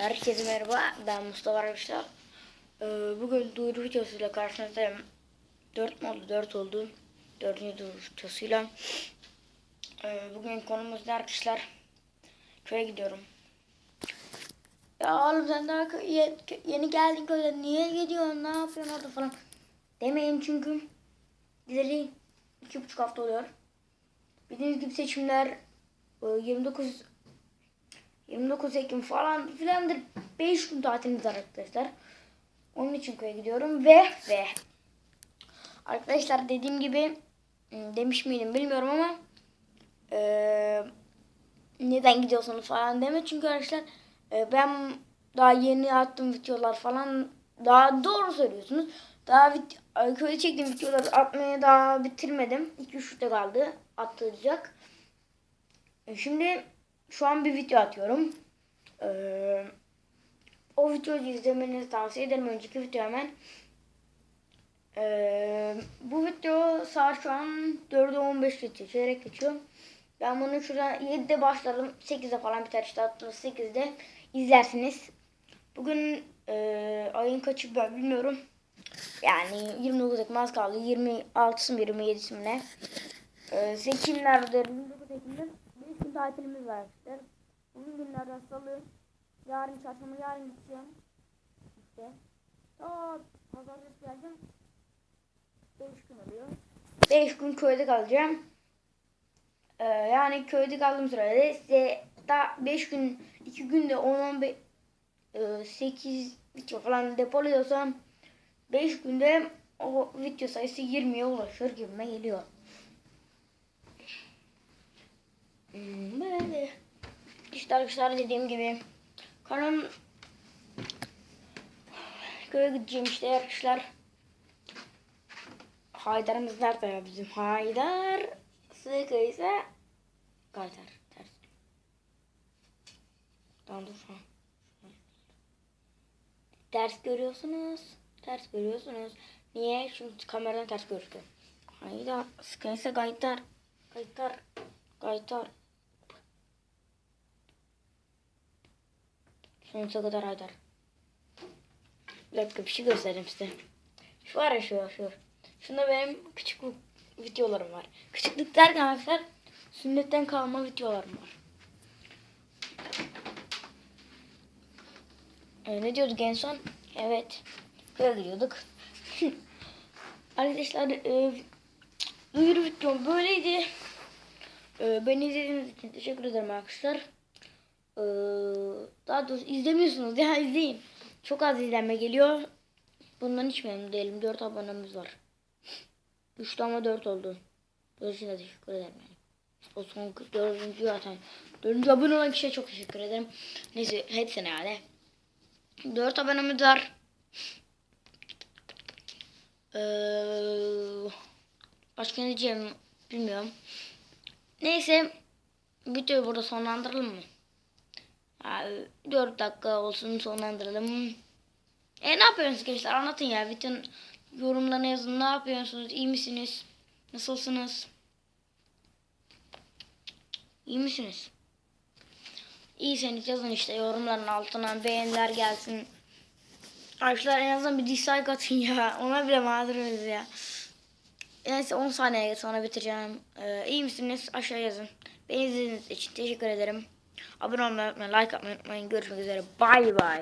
Herkese merhaba. Ben Mustafa arkadaşlar. Ee, bugün duyuru videosuyla karşınızdayım. 4 oldu? 4 oldu. 4. duyuru videosuyla. Ee, bugün konumuz ne arkadaşlar? Köye gidiyorum. Ya oğlum sen daha yeni geldin köyden. Niye gidiyorsun? Ne yapıyorsun orada falan. Demeyin çünkü. Gideli 2,5 hafta oluyor. Bildiğiniz gibi seçimler e, 29 29 Ekim falan filandır. 5 gün tatilimiz var arkadaşlar. Onun için köye gidiyorum ve ve arkadaşlar dediğim gibi hmm, demiş miydim bilmiyorum ama eee, neden gidiyorsunuz falan deme çünkü arkadaşlar e, ben daha yeni attığım videolar falan daha doğru söylüyorsunuz. Daha köyde çektiğim videoları atmaya daha bitirmedim. 2-3'te kaldı attıracak. E, Şimdi şu an bir video atıyorum. Ee, o videoyu izlemenizi tavsiye ederim. Önceki video hemen. Ee, bu video saat şu an 4'e 15 geçiyor. Çeyrek geçiyor. Ben bunu şuradan 7'de başlarım. 8'de falan biter işte. Hatta 8'de izlersiniz. Bugün e, ayın kaçı ben bilmiyorum. Yani 29 Ekim az kaldı. 26'sı mı 27'si mi ne? Ee, Seçimlerde 29 Ekim'de 5 gün tatilimiz var arkadaşlar. Bugün günlerden salı. Yarın çarşamba yarın gideceğim. İşte. Ta pazartesi geleceğim. 5 gün oluyor. 5 gün köyde kalacağım. Ee, yani köyde kaldığım sırada size daha 5 gün 2 günde 10-15 e, 8 video falan depoluyorsam 5 günde o video sayısı 20'ye ulaşır gibime geliyor. Hmm, Böyle. İşte arkadaşlar dediğim gibi kanalım köye gideceğim işte arkadaşlar. Haydar'ımız nerede ya bizim? Haydar sıkıysa Haydar ters. Tamam dur şu an. Ters görüyorsunuz. Ters görüyorsunuz. Niye? Çünkü kameradan ters gözüküyor. Haydar sıkıysa Gaydar. Gaydar. Gaydar. Sonsuza kadar Haydar. Bir dakika bir şey göstereyim size. Şu var şu şu. Şunda benim küçüklük videolarım var. Küçüklük derken arkadaşlar sünnetten kalma videolarım var. Ee, ne diyorduk en son? Evet. Köye gidiyorduk. arkadaşlar e, duyuru videom böyleydi. E, beni izlediğiniz için teşekkür ederim arkadaşlar. Ee, daha doğrusu izlemiyorsunuz ya izleyin. Çok az izlenme geliyor. Bundan hiç memnun değilim. 4 abonemiz var. 3 ama 4 oldu. Dolayısıyla teşekkür ederim yani. O son 4. zaten. 4. abone olan kişiye çok teşekkür ederim. Neyse hepsine yani. 4 abonemiz var. Ee, başka ne diyeceğim bilmiyorum. Neyse videoyu burada sonlandıralım mı? Abi 4 dakika olsun sonlandıralım. E ne yapıyorsunuz gençler anlatın ya. Bütün yorumlarına yazın. Ne yapıyorsunuz? İyi misiniz? Nasılsınız? İyi misiniz? İyiyseniz yazın işte yorumların altına beğeniler gelsin. Arkadaşlar en azından bir dislike atın ya. Ona bile mağduruz ya. Neyse 10 saniye sonra bitireceğim. Ee, iyi misiniz? Aşağı yazın. Beni izlediğiniz için teşekkür ederim. Abone olmayı unutmayın, like atmayı unutmayın. Görüşmek üzere. Bay bay.